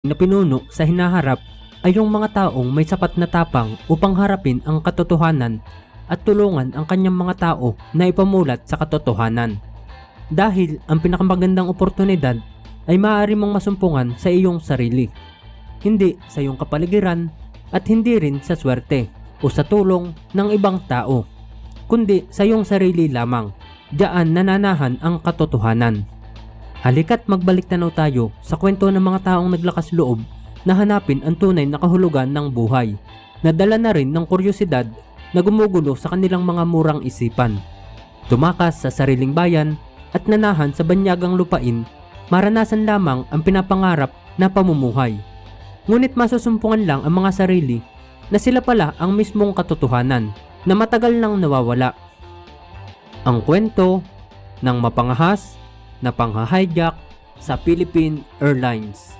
na pinuno sa hinaharap ay yung mga taong may sapat na tapang upang harapin ang katotohanan at tulungan ang kanyang mga tao na ipamulat sa katotohanan. Dahil ang pinakamagandang oportunidad ay maaari mong masumpungan sa iyong sarili, hindi sa iyong kapaligiran at hindi rin sa swerte o sa tulong ng ibang tao, kundi sa iyong sarili lamang. Diyan nananahan ang katotohanan. Halika't magbalik tanaw tayo sa kwento ng mga taong naglakas loob na hanapin ang tunay na kahulugan ng buhay. Nadala na rin ng kuryosidad na gumugulo sa kanilang mga murang isipan. Tumakas sa sariling bayan at nanahan sa banyagang lupain, maranasan lamang ang pinapangarap na pamumuhay. Ngunit masusumpungan lang ang mga sarili na sila pala ang mismong katotohanan na matagal nang nawawala. Ang kwento ng mapangahas na panghahijack sa Philippine Airlines.